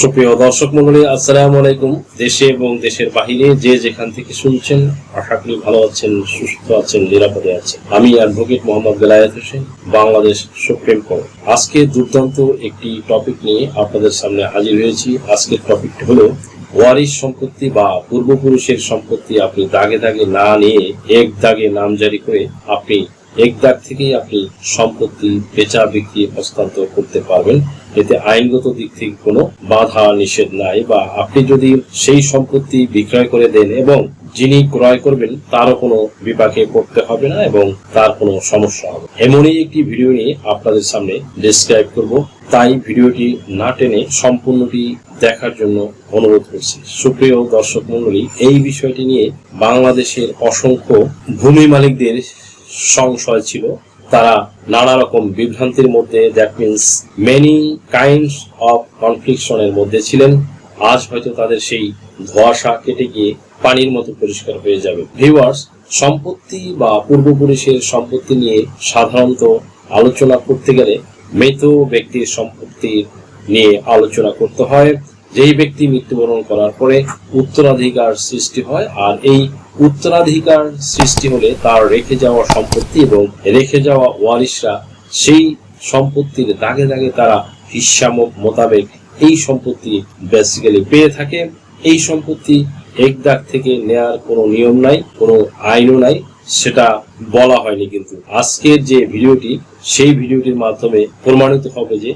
সুপ্রিয় দর্শক মন্ডলী, আসসালামু আলাইকুম। দেশে এবং দেশের বাহিরে যে যেখান থেকে শুনছেন, আশা করি ভালো আছেন, সুস্থ আছেন, নিরাপদে আছেন। আমি advocate Mohammad Belayet Hossain, Bangladesh supreme court. আজকে দুর্দান্ত একটি টপিক নিয়ে আপনাদের সামনে হাজির হয়েছি। আজকের টপিকটি হলো, ওয়ারিশ সম্পত্তি বা পূর্বপুরুষের সম্পত্তি আপনি দাগে দাগে না নিয়ে, এক দাগে নামজারি করে আপনি এক দাগ থেকেই আপনি সম্পত্তি বেচা, বিক্রি, হস্তান্তর করতে পারবেন। এতে আইনগত দিক থেকে কোনো বাধা নিষেধ নাই বা আপনি যদি সেই সম্পত্তি বিক্রয় করে দেন এবং যিনি ক্রয় করবেন, তারও কোনো বিপাকে পড়তে হবে না এবং তার কোনো সমস্যা হবে এমনই একটি ভিডিও নিয়ে আপনাদের সামনে ডিসক্রাইব করব। তাই ভিডিওটি না টেনে সম্পূর্ণটি দেখার জন্য অনুরোধ করছি। সুপ্রিয় দর্শক মন্ডলী এই বিষয়টি নিয়ে বাংলাদেশের অসংখ্য ভূমি মালিকদের সংশয় ছিল। তারা নানা রকম বিভ্রান্তির মধ্যে that means many kinds of কনফ্লিকশনের মধ্যে ছিলেন। আজ হয়তো তাদের সেই ধোয়াশা কেটে গিয়ে পানির মতো পরিষ্কার হয়ে যাবে। ভিউয়ার্স সম্পত্তি বা পূর্বপুরুষের সম্পত্তি নিয়ে সাধারণত আলোচনা করতে গেলে মৃত ব্যক্তির সম্পত্তি নিয়ে আলোচনা করতে হয়। যেই ব্যক্তি মৃত্যুবরণ করার পরে উত্তরাধিকার সৃষ্টি হয়, আর এই উত্তরাধিকার সৃষ্টি হলে তার রেখে যাওয়া সম্পত্তি এবং রেখে যাওয়া ওয়ারিশরা সেই সম্পত্তির দাগে দাগে তারা হিসাব মোতাবেক এই সম্পত্তি বেসিক্যালি পেয়ে থাকে। এই সম্পত্তি এক দাগ থেকে নেয়ার কোনো নিয়ম নাই, কোনো আইনও নাই, সেটা বলা হয়নি কিন্তু। আজকের যে ভিডিওটি, সেই ভিডিওটির মাধ্যমে প্রমাণিত হবে যে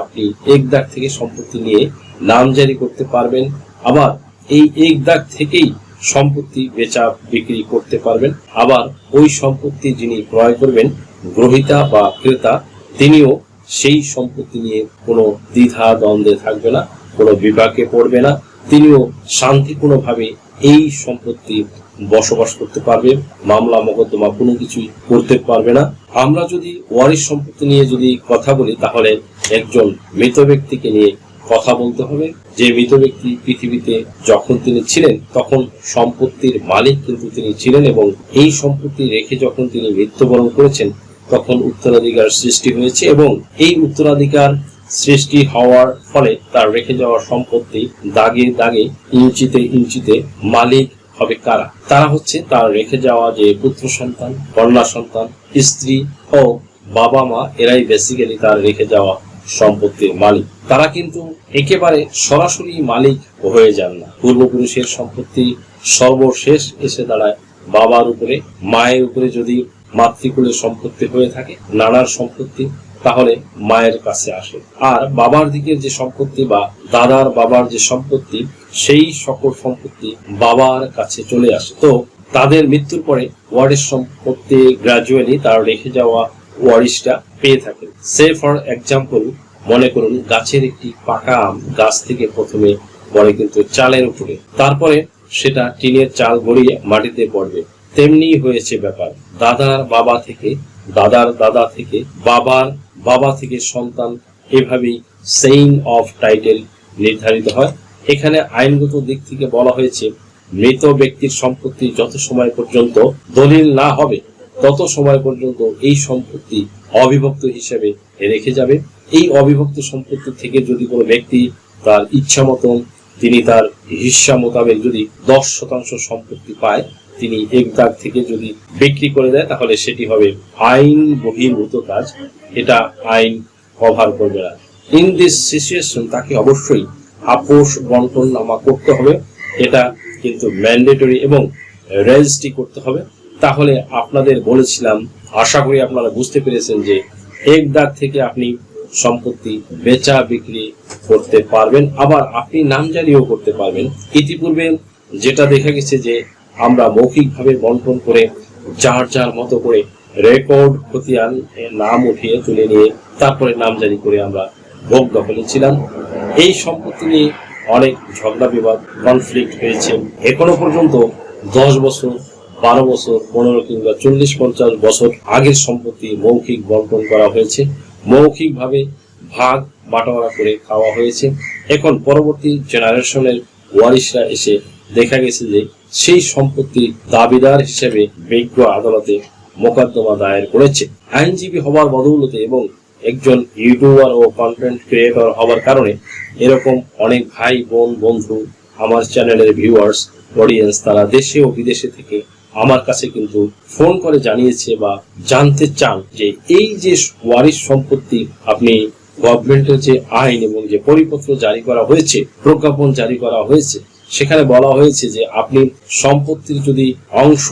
আপনি এক দাগ থেকে সম্পত্তি নিয়ে নামজারি করতে পারবেন। আবার এই এক দাগ থেকেই সম্পত্তি বেচা বিক্রি করতে পারবেন। আবার ওই সম্পত্তি যিনি ক্রয় করবেন, গ্রহিতা বা ক্রেতা, তিনিও সেই সম্পত্তি নিয়ে কোনো দ্বিধা দ্বন্দ্বে থাকবে না, কোনো বিপাকে পড়বে না। তিনিও শান্তিপূর্ণভাবে এই সম্পত্তি বসবাস করতে পারবে, মামলা, মোকদ্দমা কোনো কিছুই করতে পারবে না। আমরা যদি ওয়ারিশ সম্পত্তি নিয়ে যদি কথা বলি, তাহলে একজন মৃত ব্যক্তিকে নিয়ে কথা বলতে হবে। যে মৃত ব্যক্তি পৃথিবীতে যখন তিনি ছিলেন, তখন সম্পত্তির মালিক কিন্তু তিনি ছিলেন এবং এই সম্পত্তি রেখে যখন তিনি মৃত্যুবরণ করেছেন, তখন উত্তরাধিকার সৃষ্টি হয়েছে এবং এই উত্তরাধিকার সৃষ্টি হওয়ার ফলে তার রেখে যাওয়া সম্পত্তি দাগে দাগে, ইঞ্চিতে ইঞ্চিতে মালিক হবে কারা? তারা হচ্ছে তার রেখে যাওয়া যে পুত্র সন্তান, কন্যা সন্তান, স্ত্রী ও বাবা মা এরাই বেসিক্যালি তার রেখে যাওয়া সম্পত্তির মালিক। তারা কিন্তু একেবারে সরাসরি মালিক হয়ে যান না। পূর্বপুরুষের সম্পত্তি সর্বশেষ এসে দাঁড়ায় বাবার উপরে, মায়ের উপরে যদি মাতৃকুলের সম্পত্তি হয়ে থাকে, নানার সম্পত্তি, তাহলে মায়ের কাছে আসে। আর বাবার দিকের যে সম্পত্তি বা দাদার বাবার যে সম্পত্তি, সেই সকল সম্পত্তি বাবার কাছে চলে আসে। তো তাদের মৃত্যুর পরে ওয়ার্ডের সম্পত্তি গ্রাজুয়ালি তার রেখে যাওয়া ওয়ারিশটা পেয়ে থাকে সে ফর এক্সাম্পল মনে করুন গাছের একটি পাকা আম গাছ থেকে প্রথমে পরে কিন্তু চালের উপরে। তারপরে সেটা টিনের চাল গড়িয়ে মাটিতে পড়বে। তেমনি হয়েছে ব্যাপার। দাদার বাবা থেকে, দাদার দাদা থেকে, বাবার বাবা থেকে সন্তান এভাবেই সেইং অফ টাইটেল নির্ধারিত হয়। এখানে আইনগত দিক থেকে বলা হয়েছে, মৃত ব্যক্তির সম্পত্তি যত সময় পর্যন্ত দলিল না হবে তত সময় পর্যন্ত এই সম্পত্তি অবিভক্ত হিসেবে রেখে যাবে। এই অবিভক্ত সম্পত্তি থেকে যদি কোনো ব্যক্তি তার ইচ্ছা মতন, তিনি তার হিস্সা মোতাবেক যদি দশ শতাংশ সম্পত্তি পায়, তিনি এক দাগ থেকে যদি বিক্রি করে দেয়, তাহলে সেটি হবে আইন বহির্ভূত কাজ। এটা আইন কভার করবে না। ইন দিস সিচুয়েশন তাকে অবশ্যই আপোষ বন্টন নামা করতে হবে। এটা কিন্তু ম্যান্ডেটরি এবং রেজিস্ট্রি করতে হবে। তাহলে আপনাদের বলেছিলাম, আশা করি আপনারা বুঝতে পেরেছেন যে এক দাগ থেকে আপনি সম্পত্তি বেচা বিক্রি করতে পারবেন, আবার আপনি নামজারিও করতে পারবেন। ইতিপূর্বে যেটা দেখা গেছে যে আমরা মৌখিকভাবে বন্টন করে যার যার মতো করে রেকর্ড খতিয়ান নাম উঠিয়ে তুলে নিয়ে তারপরে নামজারি করে আমরা ভোগ দখলে ছিলাম। এই সম্পত্তি নিয়ে অনেক ঝগড়া বিবাদ কনফ্লিক্ট হয়েছে। এখনও পর্যন্ত দশ বছর বারো বছর, পনেরো কিংবা চল্লিশ পঞ্চাশ বছর আগের সম্পত্তি মৌখিক বন্টন করা হয়েছে। মৌখিকভাবে ভাগ বাটোয়ারা করে খাওয়া হয়েছে। এখন পরবর্তী জেনারেশনের ওয়ারিশরা এসে দেখা গেছে যে সেই সম্পত্তির দাবিদার হিসেবে বিজ্ঞ আদালতে মোকদ্দমা দায়ের করেছে। আইনজীবী হবার বদৌলতে এবং একজন ইউটিউবার ও কন্টেন্ট ক্রিয়েটর হওয়ার কারণে এরকম অনেক ভাই, বোন, বন্ধু, আমার চ্যানেলের ভিউয়ার্স অডিয়েন্স তারা দেশে ও বিদেশে থেকে আমার কাছে কিন্তু ফোন করে জানিয়েছে বা জানতে চান যে এই যে ওয়ারিশ সম্পত্তি আপনি গভর্নমেন্টের যে আইন এবং যে পরিপত্র জারি করা হয়েছে, প্রজ্ঞাপন জারি করা হয়েছে, সেখানে বলা হয়েছে যে আপনি সম্পত্তির যদি অংশ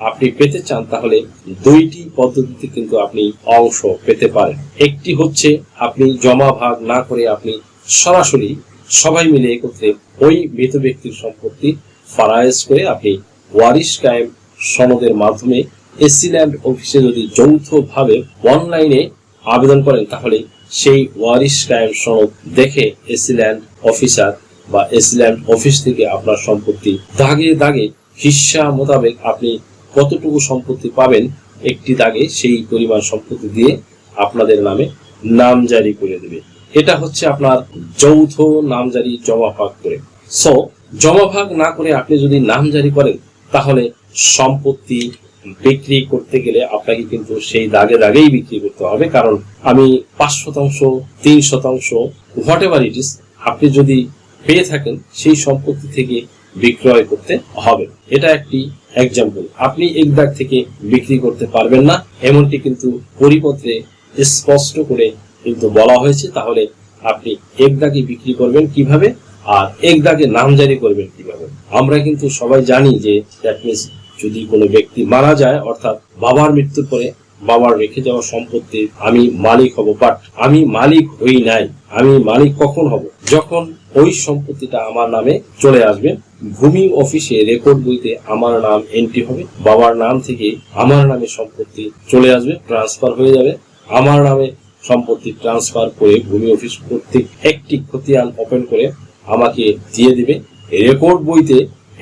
আপনি পেতে চান, তাহলে দুইটি পদ্ধতিতে কিন্তু আপনি অংশ পেতে পারেন। একটি হচ্ছে আপনি জমা ভাগ না করে আপনি সরাসরি সবাই মিলে একত্রে ওই মৃত ব্যক্তির সম্পত্তি ফারাইজ করে আপনি ওয়ারিশ কায়েম সনদের মাধ্যমে এসিল্যান্ড অফিসে যদি যৌথভাবে অনলাইনে আবেদন করেন, তাহলে সেই ওয়ারিশ কায়েম সনদ দেখে এসিল্যান্ড অফিসার বা এসিল্যান্ড অফিস থেকে আপনার সম্পত্তি দাগে দাগে হিসা মোতাবেক আপনি কতটুকু সম্পত্তি পাবেন, একটি দাগে সেই পরিমাণ সম্পত্তি দিয়ে আপনাদের নামে নাম জারি করে দেবে। এটা হচ্ছে আপনার যৌথ নামজারি জমা ভাগ করে। সো জমা ভাগ না করে আপনি যদি নাম জারি করেন, তাহলে সম্পত্তি বিক্রি করতে গেলে আপনাকে কিন্তু সেই দাগে দাগেই বিক্রি করতে হবে। কারণ আমি পাঁচ শতাংশ, তিন শতাংশ হোয়াট এভার ইট ইস আপনি যদি পেয়ে থাকেন, সেই সম্পত্তি থেকে বিক্রয় করতে হবে। এটা একটি এক্সাম্পল আপনি এক দাগ থেকে বিক্রি করতে পারবেন না। এমনটি কিন্তু পরিপত্রে স্পষ্ট করে কিন্তু বলা হয়েছে। তাহলে আপনি এক দাগে বিক্রি করবেন কীভাবে? আর এক দাগে নাম জারি করবেন কীভাবে? আমরা কিন্তু সবাই জানি যে দ্যাট মিনস যদি কোনো ব্যক্তি মারা যায়, অর্থাৎ বাবার মৃত্যুর পরে বাবার রেখে যাওয়া সম্পত্তির আমি মালিক হব বাট আমি মালিক হই নাই, আমি মালিক কখন হব? যখন ওই সম্পত্তিটা আমার নামে চলে আসবে, ভূমি অফিসে রেকর্ড বইতে আমার নাম এন্ট্রি হবে, বাবার নাম থেকে আমার নামে সম্পত্তি চলে আসবে ট্রান্সফার হয়ে যাবে, আমার নামে সম্পত্তি ট্রান্সফার করে ভূমি অফিস কর্তৃক একটি খতিয়ান ওপেন করে আমাকে দিয়ে দিবে। রেকর্ড বইতে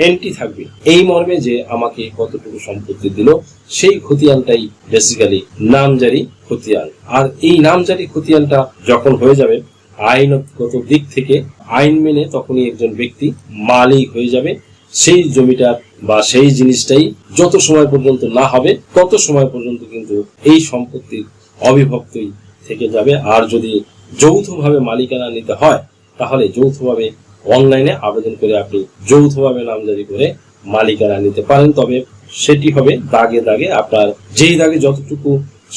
এন্ট্রি থাকবে। এই মর্মে যে আমাকে কতটুকু সম্পত্তি দিল, সেই খতিয়ানটাই বেসিক্যালি নামজারি খতিয়ান। আর এই নামজারি খতিয়ানটা যখন হয়ে যাবে, আইনগত দিক থেকে আইন মেনে তখনই একজন ব্যক্তি মালিক হয়ে যাবে। সেই জমিটার বা সেই জিনিসটাই যত সময় পর্যন্ত না হবে, তত সময় পর্যন্ত কিন্তু এই সম্পত্তির অবিভক্তই থেকে যাবে। আর যদি যৌথভাবে মালিকানা নিতে হয়, তাহলে যৌথভাবে অনলাইনে আবেদন করে আপনি যৌথভাবে নামজারি করে মালিকানা নিতে পারেন, তবে সেটি হবে দাগে দাগে আপনার যেই দাগে যতটুকু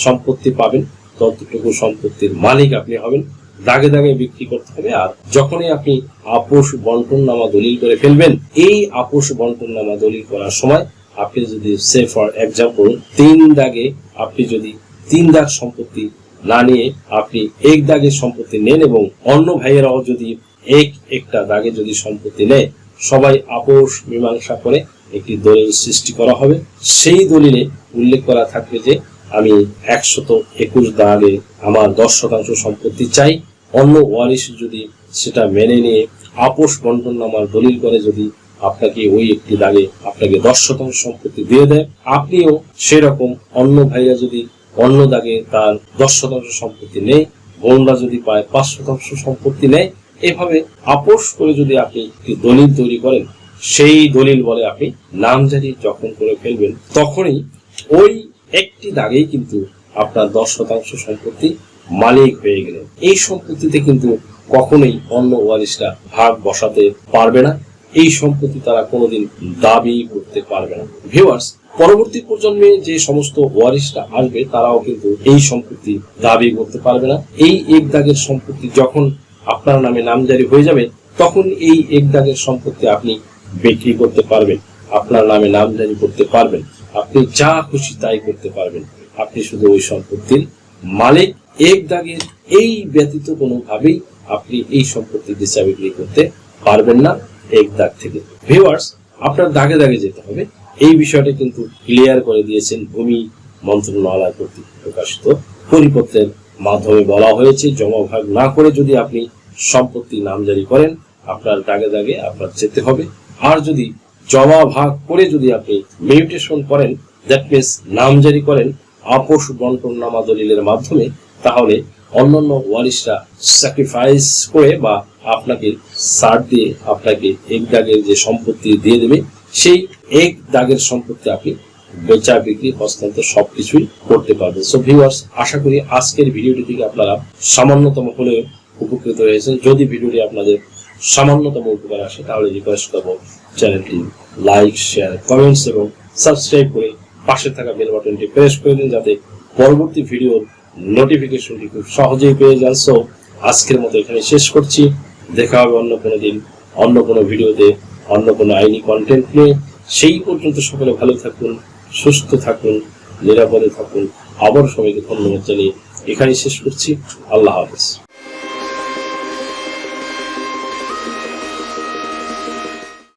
সম্পত্তি পাবেন, ততটুকু সম্পত্তির মালিক আপনি হবেন। দাগে দাগে বিক্রি করতে হবে, আর যখনই আপনি আপোষ বন্টন নামা দলিল করে ফেলবেন, এই আপোষ বন্টন নামা দলিল করার সময় আপনি যদি সে ফর এক্সাম্পল তিন দাগে আপনি যদি তিন দাগ সম্পত্তি না নিয়ে আপনি এক দাগের সম্পত্তি নেন এবং অন্য ভাইয়েরাও যদি এক একটা দাগে যদি সম্পত্তি নেয়, সবাই আপোষ, মীমাংসা করে একটি দলিল সৃষ্টি করা হবে। সেই দলিলে উল্লেখ করা থাকবে যে, আমি একশত একুশ দাগে আমার দশ শতাংশ সম্পত্তি চাই। অন্য ওয়ারিশ যদি সেটা মেনে নিয়ে আপোষ বন্টন নামার দলিল করে যদি আপনাকে ওই একটি দাগে আপনাকে দশ শতাংশ সম্পত্তি দিয়ে দেয়, আপনিও সেরকম অন্য ভাইরা যদি অন্য দাগে তার দশ শতাংশ সম্পত্তি নেই বোনরা যদি পায় পাঁচ শতাংশ সম্পত্তি নেয় এভাবে আপোষ করে যদি আপনি দলিল তৈরি করেন, সেই দলিল বলে আপনি নামজারি যখন করে ফেলবেন, তখনই ওই একটি দাগেই কিন্তু আপনার দশ শতাংশ সম্পত্তি মালিক হয়ে গেলেন। এই সম্পত্তিতে কিন্তু কখনোই অন্য ওয়ারিশরা ভাগ বসাতে পারবে না। এই সম্পত্তি তারা কোনোদিন দাবি করতে পারবে না। ভিউয়ার্স, পরবর্তী প্রজন্মে যে সমস্ত ওয়ারিশরা আসবে, তারাও কিন্তু এই সম্পত্তি দাবি করতে পারবে না। এই এক দাগের সম্পত্তি যখন আপনার নামে নামজারি হয়ে যাবে, তখন এই এক দাগের সম্পত্তি আপনি বিক্রি করতে পারবেন, আপনার নামে নামজারি করতে পারবেন, আপনি যা খুশি তাই করতে পারবেন। আপনি শুধু ওই সম্পত্তির মালিক এক দাগের এই ব্যতীত কোনোভাবেই আপনি এই সম্পত্তি বেচা বিক্রি করতে পারবেন না এক দাগ থেকে। ভিউয়ার্স আপনার দাগে দাগে যেতে হবে। এই বিষয়টা কিন্তু ক্লিয়ার করে দিয়েছেন ভূমি মন্ত্রণালয় কর্তৃক প্রকাশিত পরিপত্রের মাধ্যমে বলা হয়েছে জমা ভাগ না করে যদি আপনি সম্পত্তি নামজারি করেন, আপনার দাগে দাগে আপনার যেতে হবে। আর যদি জমা ভাগ করে যদি আপনি মিউটেশন করেন দ্যাট মিনস নামজারি করেন, আপোষ বন্টন নামা দলিলের মাধ্যমে, তাহলে অন্যান্য ওয়ারিশরা স্যাক্রিফাইস করে বা আপনাকে সার দিয়ে আপনাকে এক দাগের যে সম্পত্তি দিয়ে দেবে, সেই এক দাগের সম্পত্তি আপনি বেচা বিক্রি, হস্তান্তর সবকিছুই করতে পারবেন। সো ভিউয়ার্স আশা করি আজকের ভিডিওটি থেকে আপনারা সামান্যতম হলেও উপকৃত হয়েছেন। যদি ভিডিওটি আপনাদের সামান্যতম উপকার আসে, তাহলে রিকোয়েস্ট করব চ্যানেলটি লাইক শেয়ার কমেন্টস এবং সাবস্ক্রাইব করে পাশে থাকা বেল বাটনটি প্রেস করে দিন যাতে পরবর্তী ভিডিওর নোটিফিকেশনটি খুব সহজেই পেয়ে যান। সো আজকের মতো এখানে শেষ করছি। দেখা হবে অন্য কোনো দিন, অন্য কোনো ভিডিওতে, অন্য কোনো আইনি কন্টেন্ট নিয়ে। সেই পর্যন্ত সকলে ভালো থাকুন সুস্থ থাকুন নিরাপদে থাকুন। আবার সবাইকে ধন্যবাদ জানিয়ে এখানেই শেষ করছি। আল্লাহ হাফেজ।